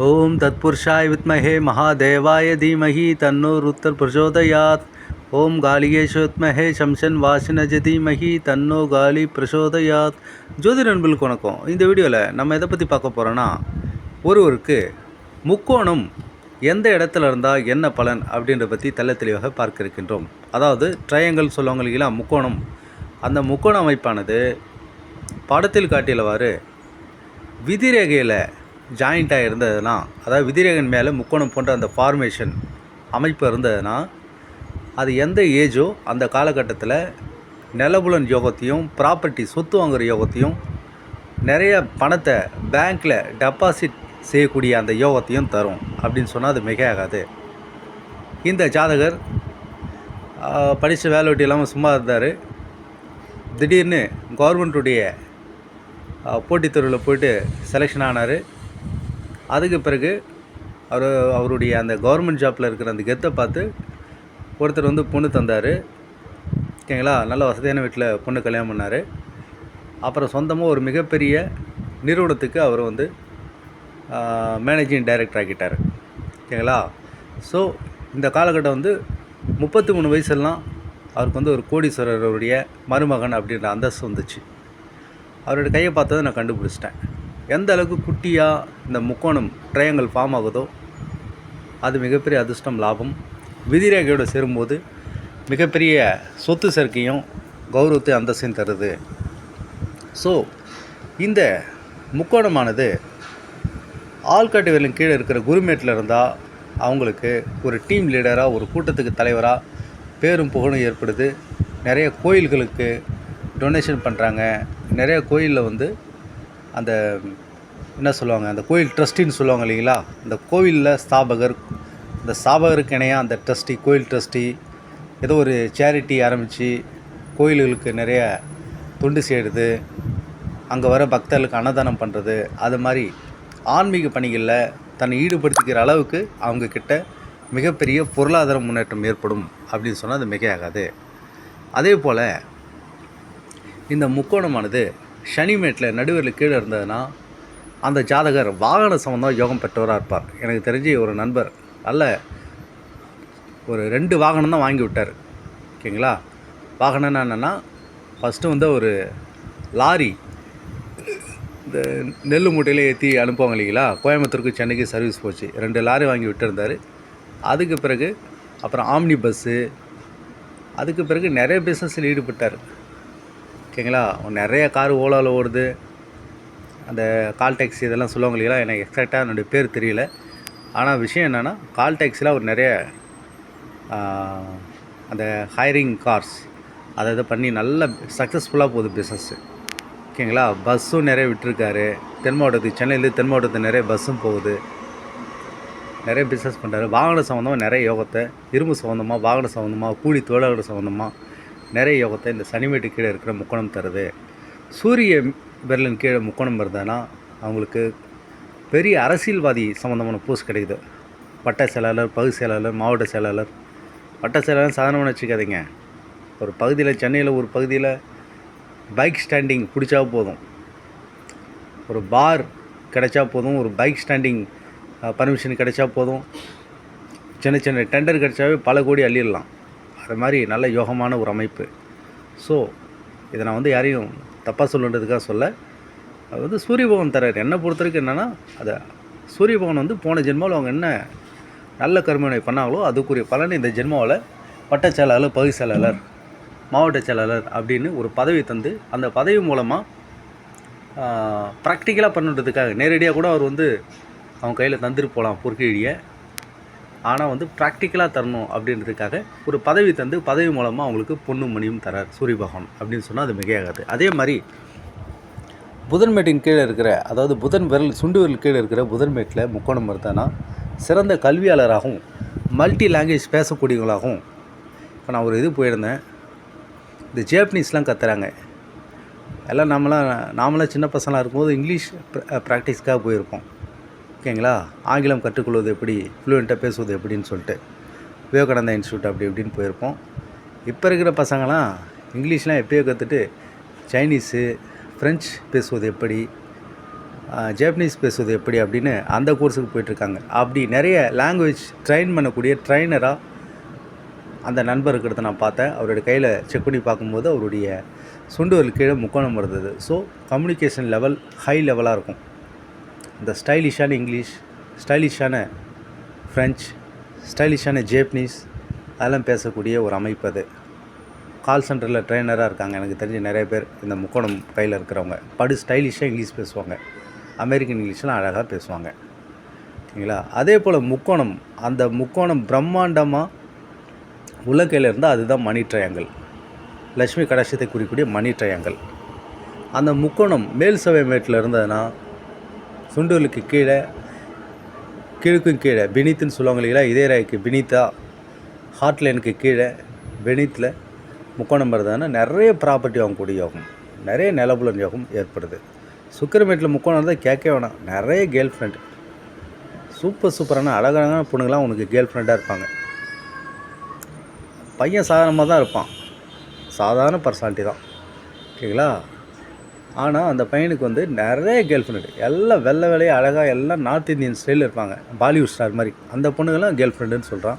ஓம் தத்புருஷாய் வித்மஹே மகாதேவாய தீமஹி தன்னோர் உத்தர் பிரச்சோதயாத் ஓம் காளிகேஸ்வத்மஹே சம்சன் வாசினஜ தீமஹி தன்னோ காலி பிரசோதயாத். ஜோதி நண்பர்களுக்கு வணக்கம். இந்த வீடியோவில் நம்ம எதை பற்றி பார்க்க போகிறோன்னா ஒருவருக்கு முக்கோணம் எந்த இடத்துல இருந்தால் என்ன பலன் அப்படின்றத பற்றி தெல்ல தெளிவாக பார்க்க இருக்கின்றோம். அதாவது ட்ரையங்கள் சொல்லுவாங்க இல்லைங்களா முக்கோணம். அந்த முக்கோண அமைப்பானது படத்தில் காட்டியவாறு விதிரேகையில் ஜாயிண்ட்டாக இருந்ததுன்னா அதாவது விதிரேகன் மேலே முக்கோணம் போன்ற அந்த ஃபார்மேஷன் அமைப்பு இருந்ததுன்னா அது எந்த ஏஜோ அந்த காலகட்டத்தில் நிலபுலன் யோகத்தையும் ப்ராப்பர்ட்டி சொத்து வாங்குகிற யோகத்தையும் நிறைய பணத்தை பேங்க்கில் டெபாசிட் செய்யக்கூடிய அந்த யோகத்தையும் தரும். அப்படின்னு சொன்னால் அது மிக ஆகாது இந்த ஜாதகர் படித்த வேலை வெட்டி இல்லாமல் சும்மா இருந்தார். திடீர்னு கவர்மெண்ட்டுடைய போட்டித் தேர்வில் போயிட்டு செலெக்ஷன் ஆனார். அதுக்கு பிறகு அவர் அவருடைய அந்த கவர்மெண்ட் ஜாப்பில் இருக்கிற அந்த கெத்தை பார்த்து ஒருத்தர் வந்து பொண்ணு தந்தார். ஓகேங்களா? நல்ல வசதியான வீட்டில் பொண்ணு கல்யாணம் பண்ணார். அப்புறம் சொந்தமாக ஒரு மிகப்பெரிய நிறுவனத்துக்கு அவர் வந்து மேனேஜிங் டைரக்டர் ஆக்கிட்டார். ஓகேங்களா? ஸோ இந்த காலகட்டம் வந்து முப்பத்தி மூணு வயசுலாம் அவருக்கு வந்து ஒரு கோடீஸ்வரருடைய மருமகன் அப்படின்ற அந்தஸ்து வந்துச்சு. அவருடைய கையை பார்த்ததை நான் கண்டுபிடிச்சிட்டேன். எந்த அளவுக்கு குட்டியாக இந்த முக்கோணம் ட்ரையாங்கல் ஃபார்ம் ஆகுதோ அது மிகப்பெரிய அதிர்ஷ்டம் லாபம். விதிரேகையோடு சேரும்போது மிகப்பெரிய சொத்து சேர்க்கையும் கௌரவத்தை அந்தஸ்தையும் தருது. ஸோ இந்த முக்கோணமானது ஆள்காட்டு வேலின் கீழே இருக்கிற குருமேட்டில் இருந்தால் அவங்களுக்கு ஒரு டீம் லீடராக ஒரு கூட்டத்துக்கு தலைவராக பேரும் புகழும் ஏற்படுது. நிறைய கோயில்களுக்கு டொனேஷன் பண்ணுறாங்க நிறைய கோயிலில் வந்து அந்த என்ன சொல்லுவாங்க அந்த கோயில் ட்ரஸ்டின்னு சொல்லுவாங்க இல்லைங்களா? இந்த கோவிலில் ஸ்தாபகர் இந்த ஸ்தாபகருக்கு இணையாக அந்த ட்ரஸ்டி கோயில் ட்ரஸ்டி ஏதோ ஒரு சேரிட்டி ஆரம்பித்து கோயில்களுக்கு நிறைய தொண்டு செய்கிறது அங்கே வர பக்தர்களுக்கு அன்னதானம் பண்ணுறது அது மாதிரி ஆன்மீக பணிகளில் தன்னை ஈடுபடுத்திக்கிற அளவுக்கு அவங்கக்கிட்ட மிகப்பெரிய பொருளாதார முன்னேற்றம் ஏற்படும் அப்படின்னு சொன்னால் அது மிகையாகாது. அதே போல் இந்த முக்கோணமானது சனிமேட்டில் நடுவரில் கீழே இருந்ததுன்னா அந்த ஜாதகர் வாகன சம்மந்தம் யோகம் பெற்றவராக இருப்பார். எனக்கு தெரிஞ்சு ஒரு நண்பர் நல்ல ஒரு ரெண்டு வாகனம் தான் வாங்கி விட்டார். ஓகேங்களா? வாகனம்னா என்னென்னா ஃபஸ்ட்டு வந்து ஒரு லாரி இந்த நெல் மூட்டையில் ஏற்றி அனுப்புவாங்க இல்லைங்களா? கோயம்புத்தூருக்கு சென்னைக்கு சர்வீஸ் போச்சு. ரெண்டு லாரி வாங்கி விட்டுருந்தார். அதுக்கு பிறகு அப்புறம் ஆம்னி பஸ்ஸு அதுக்கு பிறகு நிறைய பிஸ்னஸில் ஈடுபட்டார். ஓகேங்களா? நிறைய கார் ஓலாவில் ஓடுது. அந்த கால் டேக்ஸி இதெல்லாம் சொல்லுவாங்க இல்லைங்களா எனக்கு எக்ஸாக்டாக என்னுடைய பேர் தெரியல. ஆனால் விஷயம் என்னென்னா கால் டேக்ஸியில் அவர் நிறைய அந்த ஹைரிங் கார்ஸ் அதை இதை பண்ணி நல்ல சக்ஸஸ்ஃபுல்லாக போகுது பிஸ்னஸ்ஸு ஓகேங்களா? பஸ்ஸும் நிறைய விட்டுருக்காரு. தென் மாவட்டத்துக்கு சென்னையிலேருந்து தென் மாவட்டத்துக்கு நிறைய பஸ்ஸும் போகுது. நிறைய பிஸ்னஸ் பண்ணுறாரு வாகன சம்மந்தமாக நிறைய யோகத்தை இரும்பு சம்மந்தமாக வாகன சம்மந்தமாக கூலி தொழிலாளர் சம்மந்தமாக நிறைய யோகத்தை இந்த சனிமேட்டு கீழே இருக்கிற முக்கோணம் தருது. சூரிய விரலின் கீழே முக்கோணம் இருந்ததுன்னா அவங்களுக்கு பெரிய அரசியல்வாதி சம்மந்தமான போஸ்ட் கிடைக்குது. பட்ட செயலாளர் பகுதி செயலாளர் மாவட்ட செயலாளர். பட்ட செயலாளர் சாதாரணமாக வச்சுக்காதீங்க ஒரு பகுதியில் சென்னையில் ஒரு பகுதியில் பைக் ஸ்டாண்டிங் பிடிச்சா போதும். ஒரு பார் கிடைச்சா போதும். ஒரு பைக் ஸ்டாண்டிங் பர்மிஷன் கிடைச்சா போதும். சின்ன சின்ன டெண்டர் கிடைச்சாவே பல கோடி அள்ளிடலாம். அது மாதிரி நல்ல யோகமான ஒரு அமைப்பு. ஸோ இதை நான் வந்து யாரையும் தப்பாக சொல்லுன்றதுக்காக சொல்ல அது வந்து சூரிய பகவான் தரார் என்னை பொறுத்த வரைக்கும் என்னென்னா அதை சூரிய பகவான் வந்து போன ஜென்மாவில் அவங்க என்ன நல்ல கருமனை பண்ணாங்களோ அதுக்குரிய பலன் இந்த ஜென்மாவில் வட்ட செயலாளர் பகுதி செயலாளர் மாவட்ட செயலாளர் அப்படின்னு ஒரு பதவி தந்து அந்த பதவி மூலமாக ப்ராக்டிக்கலாக பண்ணுறதுக்காக நேரடியாக கூட அவர் வந்து அவங்க கையில் தந்துட்டு போகலாம் பொற்கிழியை ஆனால் வந்து ப்ராக்டிக்கலாக தரணும் அப்படின்றதுக்காக ஒரு பதவி தந்து பதவி மூலமாக அவங்களுக்கு பொண்ணும் மணியும் தரார் சூரிய பகவான் அப்படின்னு சொன்னால் அது மிகையாகாது. அதே மாதிரி புதன்மேட்டின் கீழே இருக்கிற அதாவது புதன் விரல் சுண்டு விரல் கீழே இருக்கிற புதன்மேட்டில் முக்கோணம் இருந்தானா சிறந்த கல்வியாளராகவும் மல்டி லாங்குவேஜ் பேசக்கூடியவங்களாகவும் இப்போ நான் ஒரு இது போயிருந்தேன். இந்த ஜேப்பனீஸ்லாம் கத்துறாங்க. எல்லாம் நம்மளாம் நாமளாம் சின்ன பசங்களாக இருக்கும்போது இங்கிலீஷ் ப்ராக்டிஸ்க்காக போயிருப்போம். ஓகேங்களா? ஆங்கிலம் கற்றுக்கொள்வது எப்படி? ஃப்ளூயண்ட்டாக பேசுவது எப்படின்னு சொல்லிட்டு. விவேகானந்தா இன்ஸ்டியூட் அப்படி இப்படின்னு போயிருப்போம். இப்போ இருக்கிற பசங்களாம் இங்கிலீஷ்லாம் எப்பயோ கற்றுட்டு சைனீஸு ஃப்ரெஞ்ச் பேசுவது எப்படி? ஜேப்பனீஸ் பேசுவது எப்படி அப்படின்னு அந்த கோர்ஸுக்கு போயிட்டுருக்காங்க அப்படி நிறைய லாங்குவேஜ் ட்ரெயின் பண்ணக்கூடிய ட்ரைனராக அந்த நண்பர் இருக்கிறத நான் பார்த்தேன். அவருடைய கையில் செக் பண்ணி பார்க்கும்போது அவருடைய சுண்டுவல் கீழே முக்கோணம் இருந்தது. ஸோ கம்யூனிகேஷன் லெவல் ஹை லெவலாக இருக்கும். இந்த ஸ்டைலிஷான இங்கிலீஷ் ஸ்டைலிஷான ஃப்ரெஞ்ச் ஸ்டைலிஷான ஜேப்பனீஸ் அதெல்லாம் பேசக்கூடிய ஒரு அமைப்பு அது. கால் சென்டரில் ட்ரெயினராக இருக்காங்க. எனக்கு தெரிஞ்ச நிறைய பேர் இந்த முக்கோணம் கையில் இருக்கிறவங்க. படு ஸ்டைலிஷாக இங்கிலீஷ் பேசுவாங்க. அமெரிக்கன் இங்கிலீஷ்லாம் அழகாக பேசுவாங்க. சரிங்களா? அதே போல் முக்கோணம் அந்த முக்கோணம் பிரம்மாண்டமாக உள்ளங்கையில் இருந்தால் அதுதான் மணி ட்ரையாங்கிள் லட்சுமி கடாட்சத்தை குறிக்கக்கூடிய மணி ட்ரையாங்கிள் அந்த முக்கோணம் மேல் சவை மேட்டில் இருந்ததுன்னா சுண்டூலுக்கு கீழே கீழுக்கும் கீழே பினித்துன்னு சொல்லுவாங்க இல்லைங்களா இதயராய்க்கு பினித்தா ஹார்ட்லைனுக்கு கீழே பெனித்தில் முக்கோணம் இருந்ததுன்னா நிறைய ப்ராப்பர்ட்டி வாங்கக்கூடிய யோகம் நிறைய நிலபுலன் யோகம் ஏற்படுது. சுக்கரமேட்டில் முக்கோணம் இருந்தால் கேட்க வேணாம். நிறைய கேர்ள் ஃப்ரெண்ட் சூப்பர் சூப்பரான அழகான பொண்ணுங்களாம் உனக்கு கேர்ள் ஃப்ரெண்டாக இருப்பாங்க. பையன் சாதாரணமாக தான் இருப்பான். சாதாரண பர்சனாலிட்டி தான். ஓகேங்களா ஆனால் அந்த பையனுக்கு வந்து நிறைய கேர்ள் ஃப்ரெண்டு. எல்லாம் வெள்ளை வெள்ளையே அழகாக எல்லாம் நார்த் இந்தியன் ஸ்டைலில் இருப்பாங்க. பாலிவுட் ஸ்டார் மாதிரி. அந்த பொண்ணுங்கெல்லாம் கேர்ள் ஃப்ரெண்டுன்னு சொல்கிறான்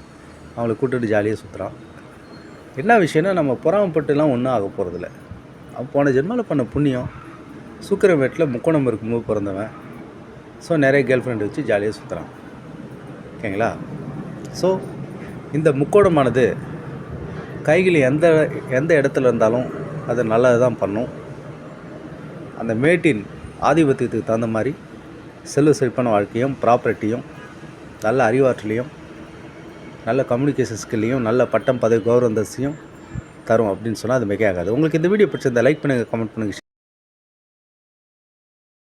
அவங்கள கூப்பிட்டு ஜாலியாக சுற்றுறான் என்ன விஷயம்னா நம்ம புறாமப்பட்டுலாம் ஒன்றும் ஆக போகிறதில்ல அவன் போன ஜென்மாவில் பண்ண புண்ணியம். சுக்கிர வெட்டில் முக்கோணம் இருக்கும்போது பிறந்தவன். ஸோ நிறைய கேர்ள் ஃப்ரெண்டு வச்சு ஜாலியாக சுற்றுறான் ஓகேங்களா? ஸோ இந்த முக்கோணமானது கைகள் எந்த எந்த இடத்துல இருந்தாலும் அது நல்லது தான் பண்ணும். அந்த மேட்டின் ஆதிபத்தியத்துக்கு தகுந்த மாதிரி செல்வ செழிப்பான வாழ்க்கையும் ப்ராப்பர்ட்டியும் நல்ல அறிவாற்றலையும் நல்ல கம்யூனிகேஷன் ஸ்கில்லையும் நல்ல பட்டம் பதவி கௌரவ தரும் அப்படின்னு சொன்னால் அது மிக ஆகாது உங்களுக்கு இந்த வீடியோ பிடிச்சிருந்தா லைக் பண்ணுங்கள் கமெண்ட் பண்ணுங்கள்